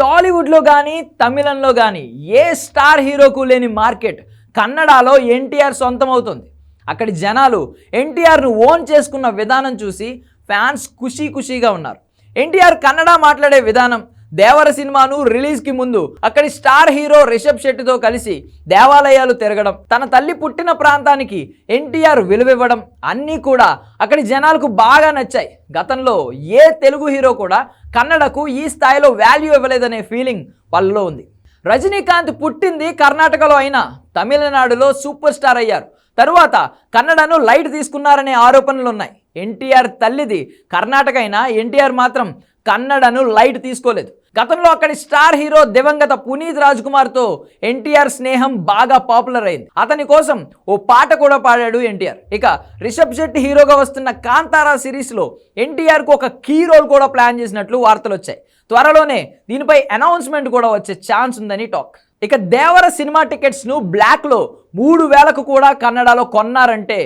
టాలీవుడ్లో కానీ తమిళంలో కానీ ఏ స్టార్ హీరోకు లేని మార్కెట్ కన్నడలో ఎన్టీఆర్ సొంతమవుతుంది. అక్కడి జనాలు ఎన్టీఆర్ను ఓన్ చేసుకున్న విధానం చూసి ఫ్యాన్స్ ఖుషీ ఖుషీగా ఉన్నారు. ఎన్టీఆర్ కన్నడ మాట్లాడే విధానం దేవర సినిమాను రిలీజ్కి ముందు అక్కడి స్టార్ హీరో రిషబ్ శెట్టితో కలిసి దేవాలయాలు తిరగడం తన తల్లి పుట్టిన ప్రాంతానికి ఎన్టీఆర్ విలువివ్వడం అన్నీ కూడా అక్కడి జనాలకు బాగా నచ్చాయి. గతంలో ఏ తెలుగు హీరో కూడా కన్నడకు ఈ స్థాయిలో వాల్యూ ఇవ్వలేదనే ఫీలింగ్ వాళ్ళలో ఉంది. రజనీకాంత్ పుట్టింది కర్ణాటకలో అయినా తమిళనాడులో సూపర్ స్టార్ అయ్యారు. తరువాత కన్నడను లైట్ తీసుకున్నారనే ఆరోపణలు ఉన్నాయి ఎన్టీఆర్ తల్లిది కర్ణాటక అయినా ఎన్టీఆర్ మాత్రం కన్నడను లైట్ తీసుకోలేదు. గతంలో అక్కడి స్టార్ హీరో దివంగత పునీత్ రాజ్ కుమార్తో ఎన్టీఆర్ స్నేహం బాగా పాపులర్ అయింది. అతని కోసం ఓ పాట కూడా పాడాడు ఎన్టీఆర్. ఇక రిషబ్ శెట్టి హీరోగా వస్తున్న కాంతారా సిరీస్లో ఎన్టీఆర్కు ఒక కీ రోల్ కూడా ప్లాన్ చేసినట్లు వార్తలు వచ్చాయి. త్వరలోనే దీనిపై అనౌన్స్మెంట్ కూడా వచ్చే ఛాన్స్ ఉందని టాక్. ఇక దేవర సినిమా టికెట్స్ను బ్లాక్లో మూడు వేలకు కూడా కన్నడలో కొన్నారంటే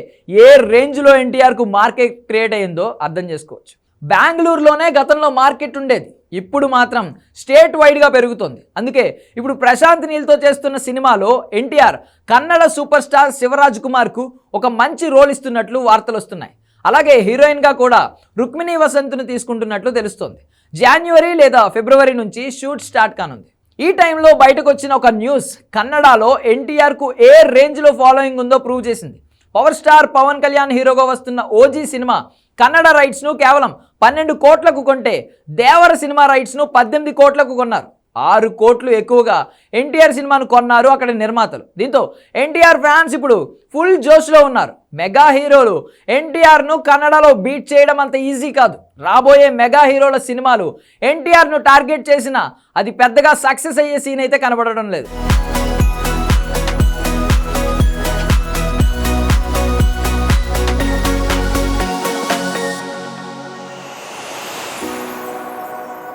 ఏ రేంజ్లో ఎన్టీఆర్కు మార్కెట్ క్రియేట్ అయ్యిందో అర్థం చేసుకోవచ్చు. బెంగళూరులోనే గతంలో మార్కెట్ ఉండేది. ఇప్పుడు మాత్రం స్టేట్ వైడ్గా పెరుగుతుంది. అందుకే ఇప్పుడు ప్రశాంత్ నీల్తో చేస్తున్న సినిమాలో ఎన్టీఆర్ కన్నడ సూపర్ స్టార్ శివరాజ్ కుమార్కు ఒక మంచి రోల్ ఇస్తున్నట్లు వార్తలు వస్తున్నాయి. అలాగే హీరోయిన్గా కూడా రుక్మిణి వసంత్ను తీసుకుంటున్నట్లు తెలుస్తోంది. జాన్యువరి లేదా ఫిబ్రవరి నుంచి షూట్ స్టార్ట్ కానుంది. ఈ టైంలో బయటకు వచ్చిన ఒక న్యూస్ కన్నడలో ఎన్టీఆర్కు ఏ రేంజ్లో ఫాలోయింగ్ ఉందో ప్రూవ్ చేసింది. పవర్ స్టార్ పవన్ కళ్యాణ్ హీరోగా వస్తున్న ఓజీ సినిమా కన్నడ రైట్స్ను కేవలం పన్నెండు కోట్లకు కొంటే దేవర సినిమా రైట్స్ను పద్దెనిమిది కోట్లకు కొన్నారు. ఆరు కోట్లు ఎక్కువగా ఎన్టీఆర్ సినిమాను కొన్నారు అక్కడ నిర్మాతలు. దీంతో ఎన్టీఆర్ ఫ్యాన్స్ ఇప్పుడు ఫుల్ జోష్లో ఉన్నారు. మెగా హీరోలు ఎన్టీఆర్ను కన్నడలో బీట్ చేయడం అంత ఈజీ కాదు. రాబోయే మెగా హీరోల సినిమాలు ఎన్టీఆర్ను టార్గెట్ చేసినా అది పెద్దగా సక్సెస్ అయ్యే సీన్ అయితే కనబడడం లేదు.